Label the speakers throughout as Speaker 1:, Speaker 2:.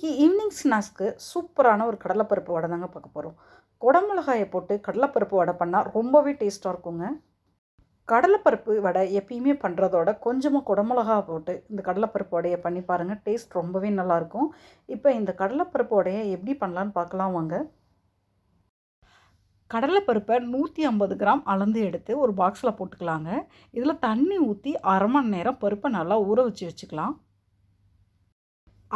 Speaker 1: இன்றைக்கி ஈவினிங் ஸ்நாக்ஸ்க்கு சூப்பரான ஒரு கடலைப்பருப்பு வடை தாங்க பார்க்க போகிறோம் குடமிளகாயை போட்டு கடலைப்பருப்பு வடை பண்ணால் ரொம்பவே டேஸ்ட்டாக இருக்குங்க. கடலைப்பருப்பு வடை எப்பயுமே பண்ணுறதோட கொஞ்சமாக குடமிளகா போட்டு இந்த கடலைப்பருப்பு வடையை பண்ணி பாருங்கள் டேஸ்ட் ரொம்பவே நல்லாயிருக்கும் இப்போ இந்த கடலைப்பருப்பு வடையை எப்படி பண்ணலான்னு பார்க்கலாம் வாங்க. கடலைப்பருப்பை நூற்றி ஐம்பது கிராம் அளந்து எடுத்து ஒரு பாக்ஸில் போட்டுக்கலாங்க. இதில் தண்ணி ஊற்றி அரை மணி நேரம் பருப்பை நல்லா ஊற வச்சு வச்சுக்கலாம்.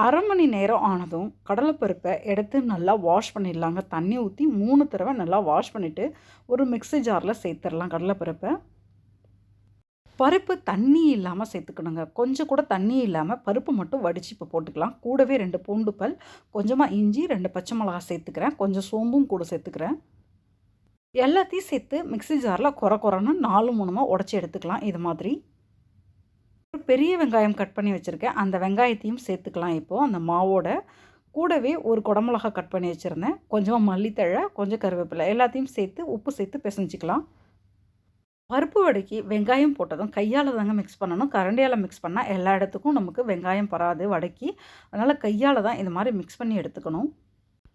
Speaker 1: அரை மணி நேரம் ஆனதும் கடலைப்பருப்பை எடுத்து நல்லா வாஷ் பண்ணிடலாங்க. தண்ணி ஊற்றி மூணு தடவை நல்லா வாஷ் பண்ணிவிட்டு ஒரு மிக்ஸி ஜாரில் சேர்த்துடலாம் கடலைப்பருப்பை பருப்பு. தண்ணி இல்லாமல் சேர்த்துக்கணுங்க. கொஞ்சம் கூட தண்ணி இல்லாமல் பருப்பு மட்டும் வடித்து இப்போ போட்டுக்கலாம். கூடவே ரெண்டு பூண்டு பல் கொஞ்சமாக இஞ்சி ரெண்டு பச்சை மிளகா சேர்த்துக்கிறேன். கொஞ்சம் சோம்பும் கூட சேர்த்துக்கிறேன். எல்லாத்தையும் சேர்த்து மிக்ஸி ஜாரில் குறை குறைன்னு நாலு மூணுமாக உடச்சி எடுத்துக்கலாம். இது மாதிரி. பெரிய வெங்காயம் கட் பண்ணி வச்சுருக்கேன். அந்த வெங்காயத்தையும் சேர்த்துக்கலாம் இப்போது அந்த மாவோட கூடவே ஒரு குடமிளகா கட் பண்ணி வச்சுருந்தேன். கொஞ்சமாக மல்லித்தழை கொஞ்சம் கருவேப்பிலை எல்லாத்தையும் சேர்த்து உப்பு சேர்த்து பிசைஞ்சிக்கலாம். பருப்பு வடைக்கு வெங்காயம் போட்டதும் கையால் தாங்க மிக்ஸ் பண்ணணும். கரண்டியால் மிக்ஸ் பண்ணால் எல்லா இடத்துக்கும் நமக்கு வெங்காயம் பராது வடைக்கு. அதனால் கையால் தான் இந்த மாதிரி மிக்ஸ் பண்ணி எடுத்துக்கணும்.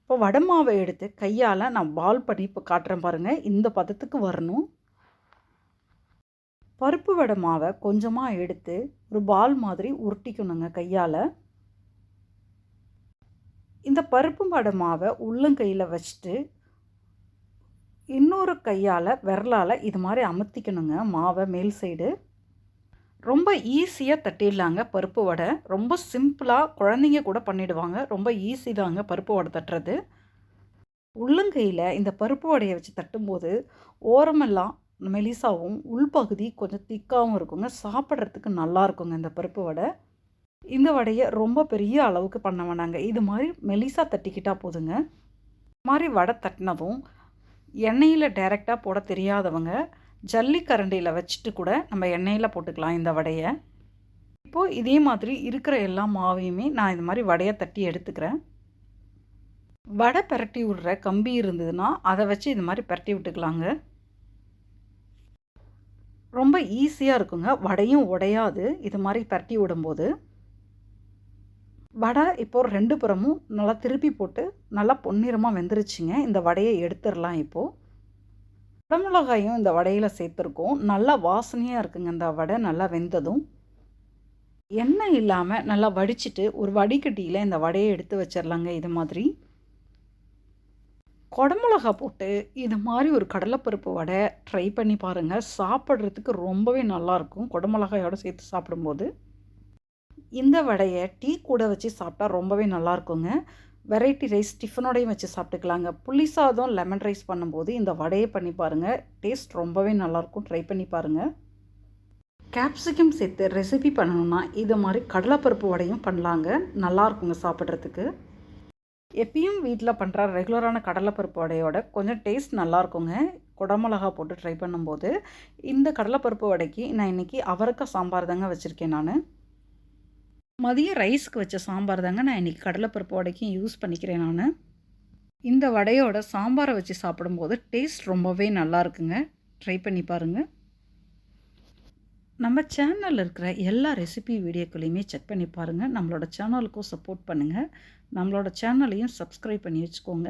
Speaker 1: இப்போ வடை மாவை எடுத்து கையால் நான் பால் பண்ணி இப்போ காட்டுறேன் பாருங்கள் இந்த பதத்துக்கு வரணும். பருப்பு வடை மாவை கொஞ்சமாக எடுத்து ஒரு பால் மாதிரி உருட்டிக்கணுங்க கையால். இந்த பருப்பு வடை மாவை உள்ளங்கையில் வச்சுட்டு இன்னொரு கையால் விரலால் இது மாதிரி அமுத்திக்கணுங்க மாவை மேல் சைடு. ரொம்ப ஈஸியாக தட்டிடலாங்க பருப்பு வடை. ரொம்ப சிம்பிளாக குழந்தைங்க கூட பண்ணிவிடுவாங்க ரொம்ப ஈஸி தாங்க பருப்பு வடை தட்டுறது. உள்ளங்கையில் இந்த பருப்பு வடையை வச்சு தட்டும்போது ஓரமெல்லாம் மெலிசாவும் உள்பகுதி கொஞ்சம் திக்காகவும் இருக்குங்க. சாப்பிட்றதுக்கு நல்லா இருக்குங்க இந்த பருப்பு வடை. இந்த வடையை ரொம்ப பெரிய அளவுக்கு பண்ண வேணாங்க. இது மாதிரி மெலிசா தட்டிக்கிட்டால் போதுங்க. மாதிரி வடை தட்டினதும் எண்ணெயில் டைரெக்டாக போட தெரியாதவங்க ஜல்லி கரண்டியில் வச்சுட்டு கூட நம்ம எண்ணெயில் போட்டுக்கலாம் இந்த வடையை. இப்போது இதே மாதிரி இருக்கிற எல்லா மாவையுமே நான் இது மாதிரி வடையை தட்டி எடுத்துக்கிறேன். வடை பரட்டி விடுற கம்பி இருந்ததுன்னா அதை வச்சு இது மாதிரி பரட்டி விட்டுக்கலாங்க. ரொம்ப ஈஸியாக இருக்குங்க. வடையும் உடையாது. இது மாதிரி பரட்டி விடும்போது. வடை இப்போ ரெண்டு புறமும் நல்லா திருப்பி போட்டு நல்லா பொன்னிறமாக வெந்துருச்சுங்க. இந்த வடையை எடுத்துடலாம் இப்போது குடமிளகாயும் இந்த வடையில் சேர்த்துருக்கோம். நல்லா வாசனையாக இருக்குங்க இந்த வடை நல்லா வெந்ததும். எண்ணெய் இல்லாமல் நல்லா வடிச்சிட்டு ஒரு வடிகட்டியில் இந்த வடையை எடுத்து வச்சிடலாங்க இது மாதிரி. குடமிளகா போட்டு இது மாதிரி ஒரு கடலைப்பருப்பு வடை ட்ரை பண்ணி பாருங்கள் சாப்பிட்றதுக்கு ரொம்பவே நல்லாயிருக்கும் குடமிளகாயோடு சேர்த்து சாப்பிடும்போது. இந்த வடையை டீ கூட வச்சு சாப்பிட்டா ரொம்பவே நல்லாயிருக்குங்க வெரைட்டி ரைஸ் டிஃபனோடையும் வச்சு சாப்பிட்டுக்கலாங்க. புளி சாதம் லெமன் ரைஸ் பண்ணும்போது இந்த வடையை பண்ணி பாருங்கள் டேஸ்ட் ரொம்பவே நல்லாயிருக்கும் ட்ரை பண்ணி பாருங்கள் கேப்சிகம் சேர்த்து ரெசிபி பண்ணணுன்னா இது மாதிரி கடலைப்பருப்பு வடையும் பண்ணலாங்க. நல்லாயிருக்குங்க சாப்பிட்றதுக்கு. எப்பயும் வீட்டில் பண்ணுற ரெகுலரான கடலைப்பருப்பு வடையோட கொஞ்சம் டேஸ்ட் நல்லாயிருக்குங்க. குடமிளகா போட்டு ட்ரை பண்ணும்போது இந்த கடலைப்பருப்பு வடைக்கு நான் இன்றைக்கி அவரக்காய் சாம்பார் தாங்க வச்சுருக்கேன் நான். மதிய ரைஸ்க்கு வச்ச சாம்பார் தாங்க நான் இன்றைக்கி கடலைப்பருப்பு வடைக்கும் யூஸ் பண்ணிக்கிறேன் நான். இந்த வடையோட சாம்பாரை வச்சு சாப்பிடும்போது டேஸ்ட் ரொம்பவே நல்லா இருக்குங்க ட்ரை பண்ணி பாருங்கள் நம்ம சேனலில் இருக்கிற எல்லா ரெசிபி வீடியோக்களையுமே செக் பண்ணி பாருங்கள் நம்மளோட சேனலுக்கும் சப்போர்ட் பண்ணுங்கள் நம்மளோட சேனலையும் சப்ஸ்கிரைப் பண்ணி வச்சுக்கோங்க.